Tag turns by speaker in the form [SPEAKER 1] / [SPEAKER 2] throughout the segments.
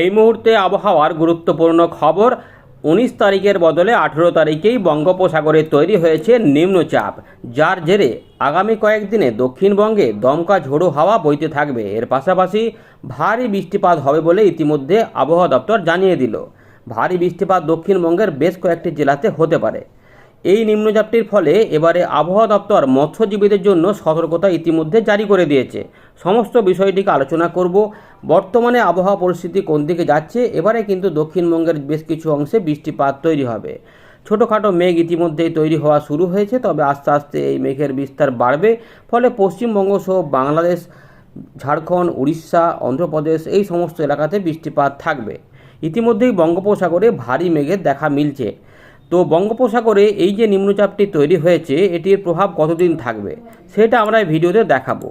[SPEAKER 1] এই মুহূর্তে আবহাওয়ার গুরুত্বপূর্ণ খবর, উনিশ তারিখের বদলে আঠেরো তারিখেই বঙ্গোপসাগরে তৈরি হয়েছে নিম্নচাপ, যার জেরে আগামী কয়েকদিনে দক্ষিণবঙ্গে দমকা ঝোড়ো হাওয়া বইতে থাকবে। এর পাশাপাশি ভারী বৃষ্টিপাত হবে বলে ইতিমধ্যে আবহাওয়া দপ্তর জানিয়ে দিল। ভারী বৃষ্টিপাত দক্ষিণবঙ্গের বেশ কয়েকটি জেলাতে হতে পারে। এই নিম্নচাপটির ফলে এবারে আবহাওয়া দপ্তর মৎস্যজীবীদের জন্য সতর্কতা ইতিমধ্যে জারি করে দিয়েছে। সমস্ত বিষয়টিকে আলোচনা করব। বর্তমানে আবহাওয়া পরিস্থিতি কোন দিকে যাচ্ছে, এবারে কিন্তু দক্ষিণবঙ্গের বেশ কিছু অংশে বৃষ্টিপাত তৈরি হবে। ছোটোখাটো মেঘ ইতিমধ্যেই তৈরি হওয়া শুরু হয়েছে, তবে আস্তে আস্তে এই মেঘের বিস্তার বাড়বে। ফলে পশ্চিমবঙ্গ সহ বাংলাদেশ, ঝাড়খণ্ড, উড়িষ্যা, অন্ধ্রপ্রদেশ এই সমস্ত এলাকাতে বৃষ্টিপাত থাকবে। ইতিমধ্যেই বঙ্গোপসাগরে ভারী মেঘের দেখা মিলছে। তো বঙ্গোপসাগরে এই যে নিম্নচাপটি তৈরি হয়েছে, এটির প্রভাব কতদিন থাকবে? সেটা আমরা এই ভিডিওতে দেখাবো।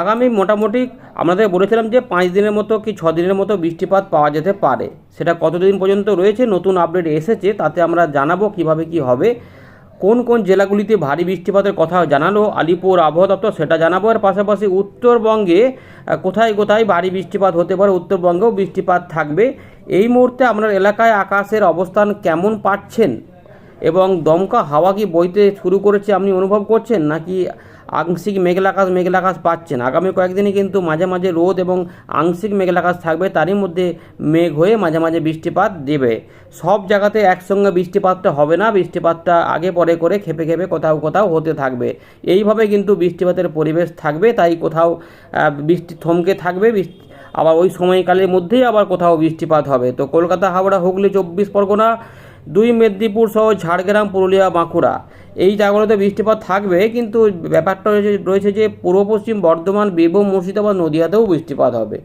[SPEAKER 1] আগামী মোটামুটি আমাদের বলেছিলাম যে পাঁচ দিনের মতো কি ছ দিনের মতো বৃষ্টিপাত পাওয়া যেতে পারে। সেটা কতদিন পর্যন্ত রয়েছে, নতুন আপডেট এসেছে, তাতে আমরা জানাব কীভাবে কি হবে। কোন কোন জেলাগুলিতে ভারী বৃষ্টিপাতের কথা জানালো, আলিপুর আবহাওয়া দপ্তর সেটা জানাব। এর পাশাপাশি উত্তরবঙ্গে কোথায় কোথায় ভারী বৃষ্টিপাত হতে পারে, উত্তরবঙ্গেও বৃষ্টিপাত থাকবে। এই মুহূর্তে আপনার এলাকায় আকাশের অবস্থান কেমন পাচ্ছেন? এবং দমকা হাওয়া কি বইতে শুরু করেছে আপনি অনুভব করছেন? নাকি আংশিক মেঘলা আকাশ মেঘলা আকাশ পাচ্ছেন? আগামী কয়েকদিনই কিন্তু মাঝে মাঝে রোদ এবং আংশিক মেঘলা আকাশ থাকবে, তারই মধ্যে মেঘ হয়ে মাঝে মাঝে বৃষ্টিপাত দেবে। সব জায়গাতে একসঙ্গে বৃষ্টিপাতটা হবে না, বৃষ্টিপাতটা আগে পরে করে খেপে খেপে কোথাও কোথাও হতে থাকবে। এইভাবে কিন্তু বৃষ্টিপাতের পরিবেশ থাকবে, তাই কোথাও বৃষ্টি থমকে থাকবে, বৃষ্টি আবার ওই সময়কালের মধ্যেই আবার কোথাও বৃষ্টিপাত হবে। তো কলকাতা, হাওড়া, হুগলি, চব্বিশ পরগনা, দুই মেদিনীপুর সহ ঝাড়গ্রাম, পুরুলিয়া, বাঁকুড়া। এই জায়গাগুলোতে বৃষ্টিপাত থাকবে, কিন্তু ব্যাপারটা রয়েছে রয়েছে যে পূর্ব পশ্চিম বর্ধমান, বীরভূম, মুর্শিদাবাদ নদীয়াতেও বৃষ্টিপাত হবে।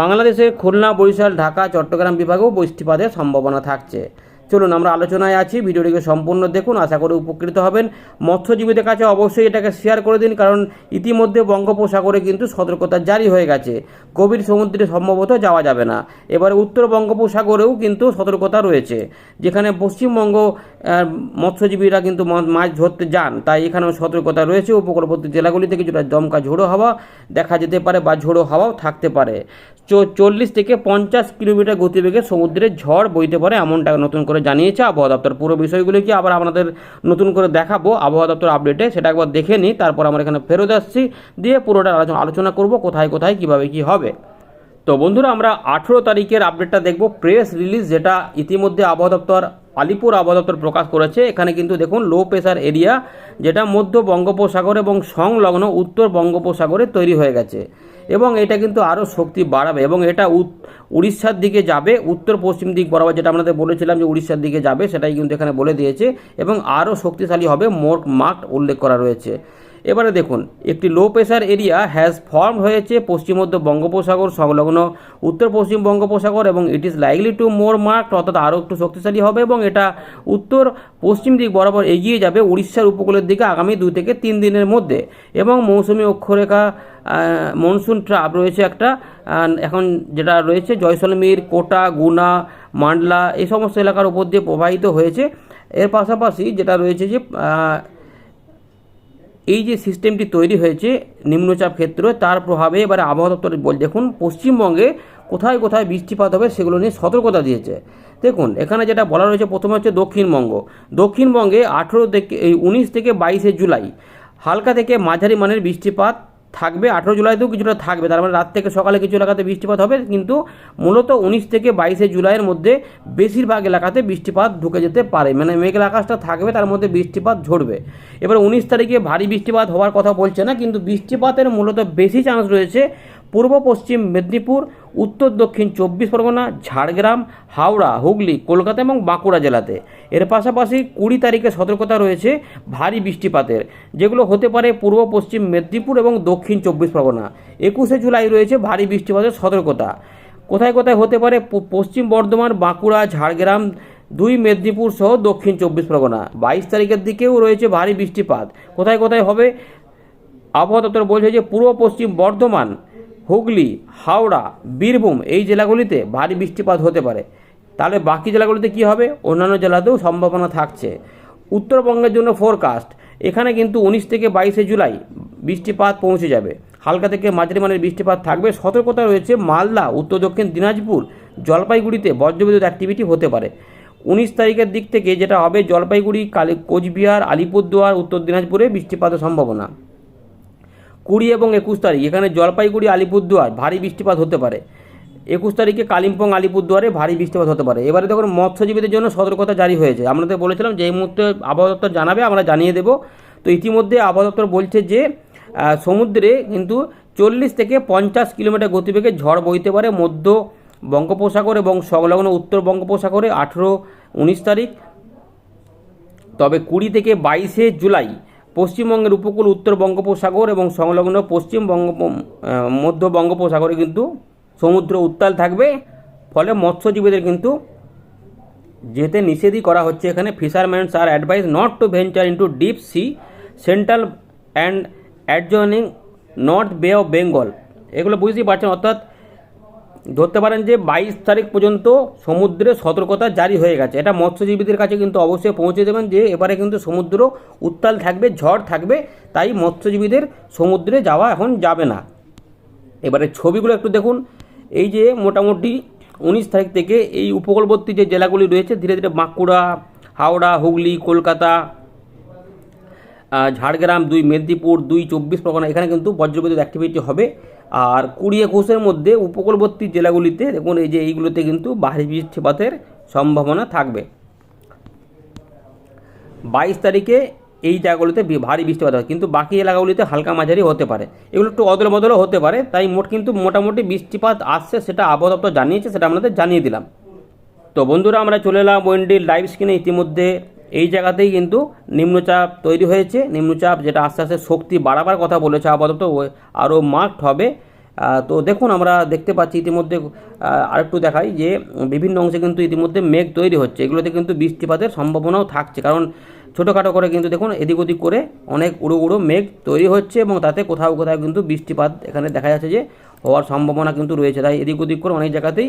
[SPEAKER 1] বাংলাদেশের খুলনা, বরিশাল, ঢাকা, চট্টগ্রাম বিভাগেও বৃষ্টিপাতের সম্ভাবনা থাকছে। চলুন, আমরা আলোচনায় আছি, ভিডিওটিকে সম্পূর্ণ দেখুন, আশা করি উপকৃত হবেন। মৎস্যজীবীদের কাছে অবশ্যই এটাকে শেয়ার করে দিন, কারণ ইতিমধ্যে বঙ্গোপসাগরে কিন্তু সতর্কতা জারি হয়ে গেছে। গভীর সমুদ্রে সম্ভবত যাওয়া যাবে না। এবারে উত্তর বঙ্গোপসাগরেও কিন্তু সতর্কতা রয়েছে, যেখানে পশ্চিমবঙ্গ মৎস্যজীবীরা কিন্তু মাছ ধরতে যান, তাই এখানেও সতর্কতা রয়েছে। উপকূলবর্তী জেলাগুলিতে কিছুটা দমকা ঝোড়ো হাওয়া দেখা যেতে পারে বা ঝোড়ো হাওয়াও থাকতে পারে। চল্লিশ থেকে পঞ্চাশ কিলোমিটার গতিবেগে সমুদ্রে ঝড় বইতে পারে এমনটা নতুন করে জানিয়েছে আবহাওয়া দপ্তর। পুরো বিষয়গুলি কি আবার আপনাদের নতুন করে দেখাবো আবহাওয়া দপ্তর আপডেটে সেটা একবার দেখে নিই, তারপর আমরা এখানে ফেরত আসছি, দিয়ে পুরোটা আলোচনা করব কোথায় কোথায়, কীভাবে কি হবে। তো বন্ধুরা, আমরা আঠেরো তারিখের আপডেটটা দেখব। প্রেস রিলিজ যেটা ইতিমধ্যে আবহাওয়া দপ্তর, আলিপুর আবহাওয়া দপ্তর প্রকাশ করেছে। এখানে কিন্তু দেখুন লো প্রেসার এরিয়া যেটা মধ্য বঙ্গোপসাগর এবং সংলগ্ন উত্তর বঙ্গোপসাগরে তৈরি হয়ে গেছে। এবং এটা কিন্তু আরও শক্তি বাড়াবে এবং এটা উড়িষ্যার দিকে যাবে, উত্তর পশ্চিম দিক বরাবর যেটা আমাদের বলেছিলাম যে উড়িষ্যার দিকে যাবে, সেটাই কিন্তু এখানে বলে দিয়েছে। এবং আরও শক্তিশালী হবে মোট মার্ক উল্লেখ করা রয়েছে। এবারে দেখুন, একটি low pressure area has form হয়েছে পশ্চিম মধ্য বঙ্গোপসাগর সংলগ্ন। উত্তর পশ্চিম বঙ্গোপসাগর এবং it is likely to more mark অর্থাৎ আরও একটু শক্তিশালী হবে এবং এটা উত্তর পশ্চিম দিক বরাবর এগিয়ে যাবে উড়িষ্যার উপকূলের দিকে আগামী দুই থেকে তিন দিনের মধ্যে এবং মৌসুমী অক্ষরেখা মনসুন ট্রাপ রয়েছে একটা এখন যেটা রয়েছে জয়সলমীর কোটা, গুনা, মান্ডলা এই সমস্ত এলাকার উপর দিয়ে প্রবাহিত হয়েছে। এর পাশাপাশি যেটা রয়েছে যে এই যে সিস্টেমটি তৈরি হয়েছে নিম্নচাপ ক্ষেত্র, তার প্রভাবে এবারে আবহাওয়া দপ্তর বল, দেখুন, পশ্চিমবঙ্গে কোথায় কোথায় বৃষ্টিপাত হবে সেগুলো নিয়ে সতর্কতা দিয়েছে। দেখুন, এখানে যেটা বলা রয়েছে, প্রথমে হচ্ছে দক্ষিণবঙ্গ। দক্ষিণবঙ্গে আঠেরো থেকে, এই উনিশ থেকে বাইশে জুলাই, হালকা থেকে মাঝারি মানের বৃষ্টিপাত থাকবে, আঠেরো জুলাইতেও কিছুটা থাকবে। তার মানে রাত থেকে সকালে কিছু এলাকাতে বৃষ্টিপাত হবে, কিন্তু মূলত উনিশ থেকে বাইশে জুলাইয়ের মধ্যে বেশিরভাগ এলাকাতে বৃষ্টিপাত ঢুকে যেতে পারে। মানে মেঘলা আকাশটা থাকবে, তার মধ্যে বৃষ্টিপাত ঝরবে। এবার উনিশ তারিখে ভারী বৃষ্টিপাত হওয়ার কথা বলছে না, কিন্তু বৃষ্টিপাতের মূলত বেশি চান্স রয়েছে পূর্ব পশ্চিম মেদিনীপুর, উত্তর দক্ষিণ চব্বিশ পরগনা, ঝাড়গ্রাম, হাওড়া, হুগলি, কলকাতা এবং বাঁকুড়া জেলাতে। এর পাশাপাশি কুড়ি তারিখে সতর্কতা রয়েছে ভারী বৃষ্টিপাতের, যেগুলো হতে পারে পূর্ব পশ্চিম মেদিনীপুর এবং দক্ষিণ চব্বিশ পরগনা। একুশে জুলাই রয়েছে ভারী বৃষ্টিপাতের সতর্কতা। কোথায় কোথায় হতে পারে পশ্চিম বর্ধমান, বাঁকুড়া, ঝাড়গ্রাম, দুই মেদিনীপুর সহ দক্ষিণ চব্বিশ পরগনা। বাইশ তারিখের দিকেও রয়েছে ভারী বৃষ্টিপাত। কোথায় কোথায় হবে? আবহাওয়া দপ্তর বলছে যে পূর্ব পশ্চিম বর্ধমান হুগলি, হাওড়া, বীরভূম এই জেলাগুলিতে ভারী বৃষ্টিপাত হতে পারে। তাহলে বাকি জেলাগুলিতে কি হবে? অন্যান্য জেলাতেও সম্ভাবনা থাকছে। উত্তরবঙ্গের জন্য ফোরকাস্ট এখানে কিন্তু উনিশ থেকে বাইশে জুলাই বৃষ্টিপাত পৌঁছে যাবে। হালকা থেকে মাঝারি মানের বৃষ্টিপাত থাকবে। সতর্কতা রয়েছে মালদা, উত্তর দক্ষিণ দিনাজপুর, জলপাইগুড়িতে বজ্রবিদ্যুৎ অ্যাক্টিভিটি হতে পারে। উনিশ তারিখের দিক থেকে যেটা হবে, জলপাইগুড়ি, কালী, কোচবিহার, আলিপুরদুয়ার, উত্তর দিনাজপুরে বৃষ্টিপাতের সম্ভাবনা। কুড়ি এবং একুশ তারিখ। এখানে জলপাইগুড়ি, আলিপুরদুয়ার, ভারী বৃষ্টিপাত হতে পারে। একুশ তারিখে কালিম্পং, আলিপুরদুয়ারে ভারী বৃষ্টিপাত হতে পারে। এবারে দেখুন, মৎস্যজীবীদের জন্য সতর্কতা জারি হয়েছে। আমরা তো বলেছিলাম যে এই মুহূর্তে আবহাওয়া দপ্তর জানাবে, আমরা জানিয়ে দেব। তো ইতিমধ্যে আবহাওয়া দপ্তর বলছে যে সমুদ্রে কিন্তু চল্লিশ থেকে পঞ্চাশ কিলোমিটার গতিবেগে ঝড় বইতে পারে মধ্য বঙ্গোপসাগর এবং সংলগ্ন উত্তর বঙ্গোপসাগরে আঠেরো, উনিশ তারিখ। তবে কুড়ি থেকে বাইশে জুলাই পশ্চিমবঙ্গের উপকূল, উত্তর বঙ্গোপসাগর এবং সংলগ্ন পশ্চিম বঙ্গ মধ্য বঙ্গোপসাগরে কিন্তু সমুদ্র উত্তাল থাকবে। ফলে মৎস্যজীবীদের কিন্তু যেতে নিষেধই করা হচ্ছে। এখানে fishermen are advise not to venture into deep sea central and adjoining north bay of Bengal এগুলো বুঝতেই পারছেন, অর্থাৎ ধরতে পারেন যে বাইশ তারিখ পর্যন্ত সমুদ্রে সতর্কতা জারি হয়ে গেছে। এটা মৎস্যজীবীদের কাছে কিন্তু অবশ্যই পৌঁছে দেবেন যে এবারে কিন্তু সমুদ্র উত্তাল থাকবে, ঝড় থাকবে, তাই মৎস্যজীবীদের সমুদ্রে যাওয়া এখন যাবে না। এবারে ছবিগুলো একটু দেখুন। এই যে মোটামুটি উনিশ তারিখ থেকে এই উপকূলবর্তী যে জেলাগুলি রয়েছে, ধীরে ধীরে বাঁকুড়া, হাওড়া, হুগলি, কলকাতা ঝাড়গ্রাম, দুই মেদিনীপুর, দুই চব্বিশ পরগনা, এখানে কিন্তু বজ্রবিদ্যুৎ অ্যাক্টিভিটি হবে। আর কুড়ি একুশের মধ্যে উপকূলবর্তী জেলাগুলিতে দেখুন, এই যে এইগুলোতে কিন্তু ভারী বৃষ্টিপাতের সম্ভাবনা থাকবে। বাইশ তারিখে এই জায়গাগুলোতে ভারী বৃষ্টিপাত হয় কিন্তু বাকি এলাকাগুলিতে হালকা মাঝারি হতে পারে। এগুলো একটু অদল বদলও হতে পারে। তাই মোট কিন্তু মোটামুটি বৃষ্টিপাত আসছে সেটা আবহাওয়া দপ্তর জানিয়েছে, সেটা আপনাদের জানিয়ে দিলাম। তো বন্ধুরা, আমরা চলে এলাম ওয়েন্ডির লাইভ স্ক্রিনে ইতিমধ্যে এই জায়গাতেই কিন্তু নিম্নচাপ তৈরি হয়েছে। নিম্নচাপ যেটা আস্তে আস্তে শক্তি বাড়াবার কথা বলেছে আপাতত আরও মার্কড হবে। তো দেখুন, আমরা দেখতে পাচ্ছি ইতিমধ্যে আরেকটু দেখাই যে বিভিন্ন অংশে কিন্তু ইতিমধ্যে মেঘ তৈরি হচ্ছে। এগুলোতে কিন্তু বৃষ্টিপাতের সম্ভাবনাও থাকছে। কারণ ছোটোখাটো করে কিন্তু দেখুন, এদিক ওদিক করে অনেক উড়ো উড়ো মেঘ তৈরি হচ্ছে এবং তাতে কোথাও কোথাও কিন্তু বৃষ্টিপাত এখানে দেখা যাচ্ছে যে হওয়ার সম্ভাবনা কিন্তু রয়েছে। তাই এদিক ওদিক করে অনেক জায়গাতেই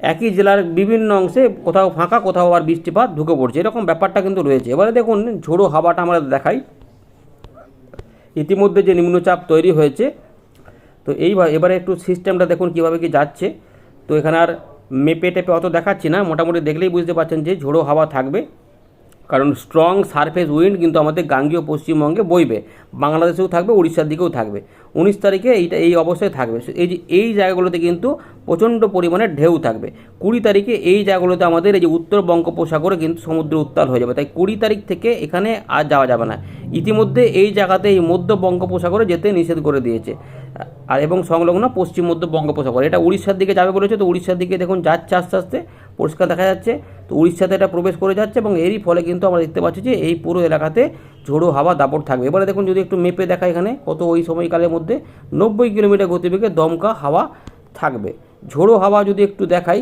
[SPEAKER 1] একই জেলার বিভিন্ন অংশে কোথাও ফাঁকা, কোথাও আবার বৃষ্টিপাত ঢুকে পড়ছে। এরকম ব্যাপারটা কিন্তু রয়েছে। এবারে দেখুন, ঝোড়ো হাওয়াটা আমরা দেখাই। ইতিমধ্যে যে নিম্নচাপ তৈরি হয়েছে, তো এই এবারে একটু সিস্টেমটা দেখুন কীভাবে কি যাচ্ছে। তো এখানে আর মেপে টেপে অত দেখাচ্ছি না। মোটামুটি দেখলেই বুঝতে পারছেন যে ঝোড়ো হাওয়া থাকবে। কারণ স্ট্রং সারফেস উইন্ড কিন্তু আমাদের গাঙ্গীয় পশ্চিমবঙ্গে বইবে। বাংলাদেশেও থাকবে, উড়িষ্যার দিকেও থাকবে। উনিশ তারিখে এইটা এই অবস্থায় থাকবে। এই যে, এই জায়গাগুলোতে কিন্তু প্রচণ্ড পরিমাণে ঢেউ থাকবে। কুড়ি তারিখে এই জায়গাগুলোতে আমাদের এই যে উত্তর বঙ্গোপসাগরে কিন্তু সমুদ্র উত্তাল হয়ে যাবে। তাই কুড়ি তারিখ থেকে এখানে আর যাওয়া যাবে না। ইতিমধ্যে এই জায়গাতে এই মধ্য বঙ্গোপসাগরে যেতে নিষেধ করে দিয়েছে। আর এবং সংলগ্ন পশ্চিম মধ্য বঙ্গোপসাগর। এটা উড়িষ্যার দিকে যাবে বলেছে। তো উড়িষ্যার দিকে দেখুন যাচ্ছে আস্তে আস্তে, পরিষ্কার দেখা যাচ্ছে। তো উড়িষ্যাতে এটা প্রবেশ করে যাচ্ছে এবং এরই ফলে কিন্তু আমরা দেখতে পাচ্ছি যে এই পুরো এলাকাতে ঝোড়ো হাওয়া দাপট থাকবে। এবারে দেখুন যদি একটু মেপে দেখা এখানে কত ওই সময়কালের মধ্যে নব্বই কিলোমিটার গতিবেগে দমকা হাওয়া থাকবে। ঝোড়ো হাওয়া যদি একটু দেখাই,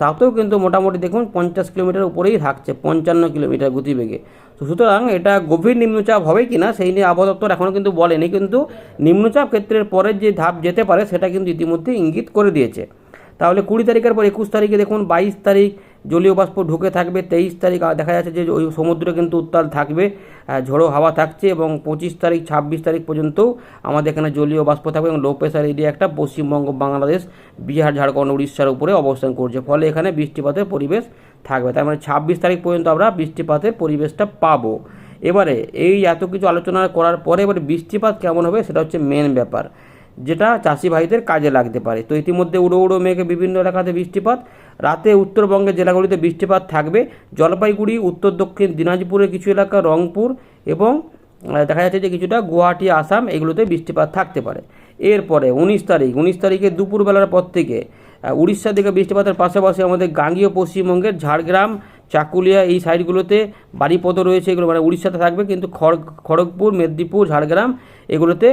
[SPEAKER 1] তাতেও কিন্তু মোটামুটি দেখুন পঞ্চাশ কিলোমিটার উপরেই থাকছে, পঞ্চান্ন কিলোমিটার গতিবেগে। তো সুতরাং এটা গভীর নিম্নচাপ হবে কি না সেই নিয়ে আবহাওয়া দপ্তর এখনও কিন্তু বলেনি, কিন্তু নিম্নচাপ ক্ষেত্রের পরের যে ধাপ যেতে পারে সেটা কিন্তু ইতিমধ্যে ইঙ্গিত করে দিয়েছে। তাহলে কুড়ি তারিখের পর একুশ তারিখে দেখুন বাইশ তারিখ জলীয় বাষ্প ঢুকে থাকবে, তেইশ তারিখ দেখা যাচ্ছে যে ওই সমুদ্র কিন্তু উত্তাল থাকবে ঝোড়ো হাওয়া থাকছে এবং পঁচিশ তারিখ, ছাব্বিশ তারিখ পর্যন্তও আমাদের এখানে জলীয় বাষ্প থাকবে এবং লো প্রেশার এরিয়া একটা পশ্চিমবঙ্গ, বাংলাদেশ, বিহার, ঝাড়খণ্ড, উড়িষ্যার উপরে অবস্থান করছে। ফলে এখানে বৃষ্টিপাতের পরিবেশ থাকবে। তার মানে ছাব্বিশ তারিখ পর্যন্ত আমরা বৃষ্টিপাতের পরিবেশটা পাবো। এবারে এই এত কিছু আলোচনা করার পরে এবারে বৃষ্টিপাত কেমন হবে সেটা হচ্ছে মেন ব্যাপার, যেটা চাষি ভাইদের কাজে লাগতে পারে। তো ইতিমধ্যে উড়ো উড়ো মেঘে বিভিন্ন এলাকাতে বৃষ্টিপাত রাতে উত্তরবঙ্গের জেলাগুলিতে বৃষ্টিপাত থাকবে। জলপাইগুড়ি, উত্তর দক্ষিণ দিনাজপুরের কিছু এলাকা, রংপুর এবং দেখা যাচ্ছে যে কিছুটা গুয়াহাটি, আসাম এগুলোতে বৃষ্টিপাত থাকতে পারে। এরপরে উনিশ তারিখ, উনিশ তারিখে দুপুরবেলার পর থেকে উড়িষ্যার দিকে বৃষ্টিপাতের পাশাপাশি আমাদের গাঙ্গীয় পশ্চিমবঙ্গের ঝাড়গ্রাম চাকুলিয়া এই সাইডগুলোতে বাড়িপদ রয়েছে এগুলো মানে উড়িষ্যাতে থাকবে, কিন্তু খড় খড়গপুর, মেদিনীপুর, ঝাড়গ্রাম এগুলোতে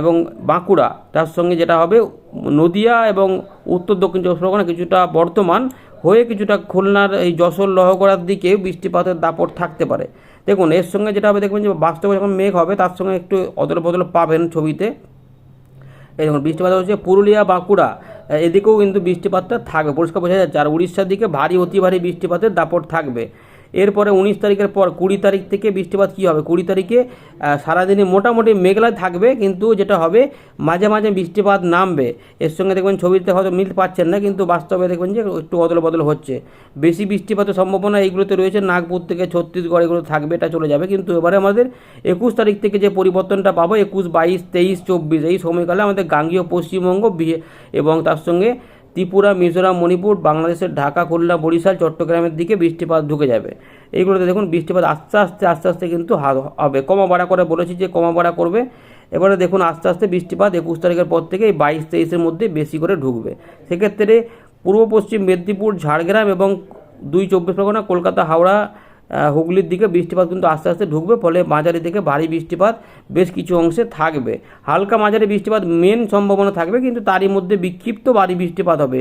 [SPEAKER 1] এবং বাঁকুড়া, তার সঙ্গে যেটা হবে নদিয়া এবং উত্তর দক্ষিণ চব্বিশ পরগনা কিছুটা বর্তমান হয়ে কিছুটা খুলনার এই যশোর, লহগড়ার দিকে বৃষ্টিপাতের দাপট থাকতে পারে। দেখুন, এর সঙ্গে যেটা হবে, দেখবেন যে বাস্তবে যখন মেঘ হবে, তার সঙ্গে একটু অদল বদল পাবেন ছবিতে। এই দেখুন, বৃষ্টিপাত হচ্ছে পুরুলিয়া, বাঁকুড়া। এদিকেও কিন্তু বৃষ্টিপাতটা থাকবে। পরিষ্কার বোঝা যাচ্ছে। আর উড়িষ্যার দিকে ভারী, অতি ভারী বৃষ্টিপাতের দাপট থাকবে। এরপরে উনিশ তারিখের পর কুড়ি তারিখ থেকে বৃষ্টিপাত কী হবে? কুড়ি তারিখে সারাদিনে মোটামুটি মেঘলা থাকবে, কিন্তু যেটা হবে, মাঝে মাঝে বৃষ্টিপাত নামবে। এর সঙ্গে দেখবেন ছবিতে হয়তো মিল পাচ্ছেন না, কিন্তু বাস্তবে দেখবেন যে একটু অদল বদল হচ্ছে। বেশি বৃষ্টিপাতের সম্ভাবনা এইগুলোতে রয়েছে, নাগপুর থেকে ছত্তিশগড় এগুলো থাকবে, এটা চলে যাবে। কিন্তু এবারে আমাদের একুশ তারিখ থেকে যে পরিবর্তনটা পাবো, একুশ, বাইশ, তেইশ, চব্বিশ, এই সময়কালে আমাদের গাঙ্গীয় পশ্চিমবঙ্গ এবং তার সঙ্গে ত্রিপুরা, মিজোরাম, মণিপুর, বাংলাদেশের ঢাকা, খুলনা, বরিশাল, চট্টগ্রামের দিকে বৃষ্টিপাত ঢুকে যাবে। এইগুলোতে দেখুন বৃষ্টিপাত আস্তে আস্তে আস্তে আস্তে কিন্তু হবে। কমা বাড়া করে বলেছি যে কমা বাড়া করবে। এবারে দেখুন আস্তে আস্তে বৃষ্টিপাত একুশ তারিখের পর থেকে এই বাইশ তেইশের মধ্যে বেশি করে ঢুকবে। সেক্ষেত্রে পূর্ব পশ্চিম মেদিনীপুর, ঝাড়গ্রাম এবং দুই চব্বিশ পরগনা, কলকাতা, হাওড়া হুগলির দিকে বৃষ্টিপাত কিন্তু আস্তে আস্তে ঢুকবে, ফলে মাঝারি থেকে ভারী বৃষ্টিপাত বেশ কিছু অংশে থাকবে। হালকা মাঝারি বৃষ্টিপাত মেন সম্ভাবনা থাকবে, কিন্তু তারই মধ্যে বিক্ষিপ্ত ভারী বৃষ্টিপাত হবে।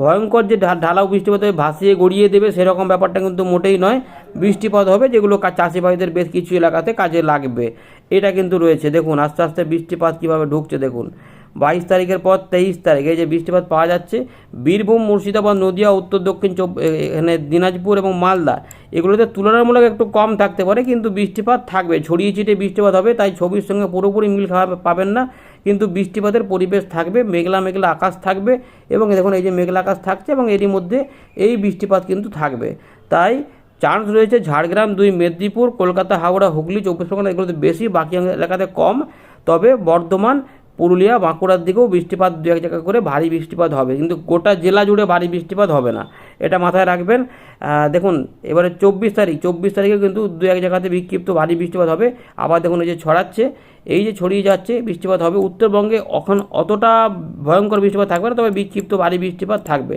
[SPEAKER 1] ভয়ঙ্কর যে ঢালাও বৃষ্টিপাত হবে, ভাসিয়ে গড়িয়ে দেবে, সেরকম ব্যাপারটা কিন্তু মোটেই নয়। বৃষ্টিপাত হবে, যেগুলো চাষিভাইদের বেশ কিছু এলাকাতে কাজে লাগবে। এটা কিন্তু রয়েছে। দেখুন, আস্তে আস্তে বৃষ্টিপাত কীভাবে ঢুকছে, দেখুন। বাইশ তারিখের পর তেইশ তারিখে যে বৃষ্টিপাত পাওয়া যাচ্ছে, বীরভূম, মুর্শিদাবাদ, নদিয়া, উত্তর, দক্ষিণ এখানে দিনাজপুর এবং মালদা, এগুলোতে তুলনামূলক একটু কম থাকতে পারে, কিন্তু বৃষ্টিপাত থাকবে। ছড়িয়ে ছিটিয়ে বৃষ্টিপাত হবে, তাই ছবির সঙ্গে পুরোপুরি মিল খাওয়া- পাবেন না, কিন্তু বৃষ্টিপাতের পরিবেশ থাকবে, মেঘলা মেঘলা আকাশ থাকবে এবং দেখুন এই যে মেঘলা আকাশ থাকছে এবং এরই মধ্যে এই বৃষ্টিপাত কিন্তু থাকবে। তাই চান্স রয়েছে ঝাড়গ্রাম দুই, মেদিনীপুর, কলকাতা, হাওড়া, হুগলি, চব্বিশ পরগনা এগুলোতে বেশি, বাকি এলাকাতে কম। তবে বর্ধমান পুরুলিয়া, বাঁকুড়ার দিকেও বৃষ্টিপাত দু এক জায়গা করে ভারী বৃষ্টিপাত হবে। কিন্তু গোটা জেলা জুড়ে ভারী বৃষ্টিপাত হবে না। এটা মাথায় রাখবেন। দেখুন, এবারে চব্বিশ তারিখ, চব্বিশ তারিখে কিন্তু দু এক জায়গাতে বিক্ষিপ্ত ভারী বৃষ্টিপাত হবে। আবার দেখুন, এই যে ছড়াচ্ছে, এই যে ছড়িয়ে যাচ্ছে, বৃষ্টিপাত হবে। উত্তরবঙ্গে এখন অতটা ভয়ঙ্কর বৃষ্টিপাত থাকবে না, তবে বিক্ষিপ্ত ভারী বৃষ্টিপাত থাকবে।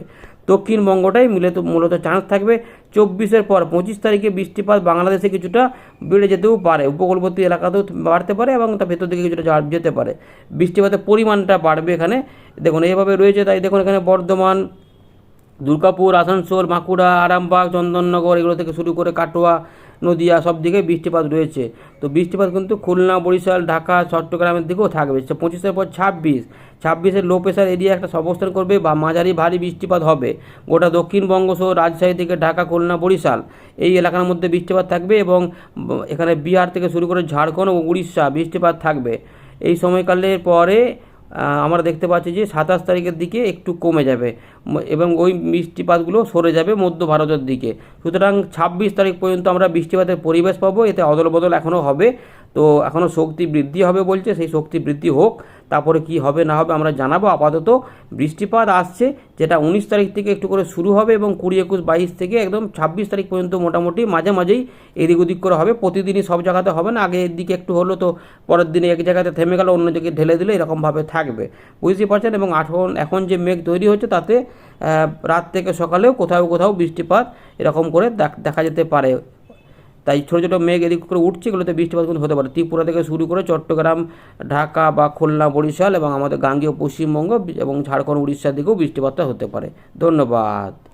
[SPEAKER 1] দক্ষিণবঙ্গটাই মূলত মূলত চান্স থাকবে। চব্বিশের পর পঁচিশ তারিখে বৃষ্টিপাত বাংলাদেশে কিছুটা বেড়ে যেতেও পারে। উপকূলবর্তী এলাকাতেও বাড়তে পারে এবং তার ভেতর দিকে কিছুটা যেতে পারে। বৃষ্টিপাতের পরিমাণটা বাড়বে এখানে। দেখুন, এইভাবে রয়েছে তাই দেখুন এখানে বর্ধমান, দুর্গাপুর, আসানসোল, বাঁকুড়া, আরামবাগ, চন্দননগর, এগুলো থেকে শুরু করে কাটোয়া নদিয়া সব দিকে বৃষ্টিপাত রয়েছে। তো বৃষ্টিপাত কিন্তু খুলনা, বরিশাল, ঢাকা, চট্টগ্রামের দিকেও থাকবে। পঁচিশের পর ছাব্বিশ। ছাব্বিশের লো প্রেশার এরিয়া একটা অবস্থান করবে বা মাঝারি ভারী বৃষ্টিপাত হবে। গোটা দক্ষিণবঙ্গ সহ রাজশাহী থেকে ঢাকা, খুলনা, বরিশাল এই এলাকার মধ্যে বৃষ্টিপাত থাকবে এবং এখানে বিহার থেকে শুরু করে ঝাড়খণ্ড ও উড়িষ্যা বৃষ্টিপাত থাকবে। এই সময়কালের পরে আমরা দেখতে পাচ্ছি যে সাতাশ তারিখের দিকে একটু কমে যাবে। এবং ওই বৃষ্টিপাতগুলো সরে যাবে মধ্য ভারতের দিকে। সুতরাং ছাব্বিশ তারিখ পর্যন্ত আমরা বৃষ্টিপাতের পরিবেশ পাবো, এতে অদল বদল এখনও হবে। তো এখনও শক্তি বৃদ্ধি হবে বলছে, সেই শক্তি বৃদ্ধি হোক, তারপরে কি হবে না হবে আমরা জানাব। আপাতত বৃষ্টিপাত আসছে, যেটা উনিশ তারিখ থেকে একটু করে শুরু হবে এবং কুড়ি একুশ বাইশ থেকে একদম ছাব্বিশ তারিখ পর্যন্ত মোটামুটি মাঝে মাঝেই এদিক ওদিক করে হবে। প্রতিদিনই সব জায়গাতে হবে না, আগে এদিকে একটু হলো তো পরের দিনে এক জায়গাতে থেমে গেল, অন্য দিকে ঢেলে দিলে এরকমভাবে থাকবে। বুঝতেই পারছেন? এবং এখন এখন যে মেঘ তৈরি হচ্ছে তাতে রাত থেকে সকালেও কোথাও কোথাও বৃষ্টিপাত এরকম করে দেখা যেতে পারে। তাই ছোটো ছোটো মেঘ এদিক করে উঠছে, এগুলোতে বৃষ্টিপাত কিন্তু হতে পারে। ত্রিপুরা থেকে শুরু করে চট্টগ্রাম, ঢাকা বা খুলনা, বরিশাল এবং আমাদের গাঙ্গীয় পশ্চিমবঙ্গ এবং ঝাড়খণ্ড, উড়িষ্যার দিকেও বৃষ্টিপাতটা হতে পারে। ধন্যবাদ।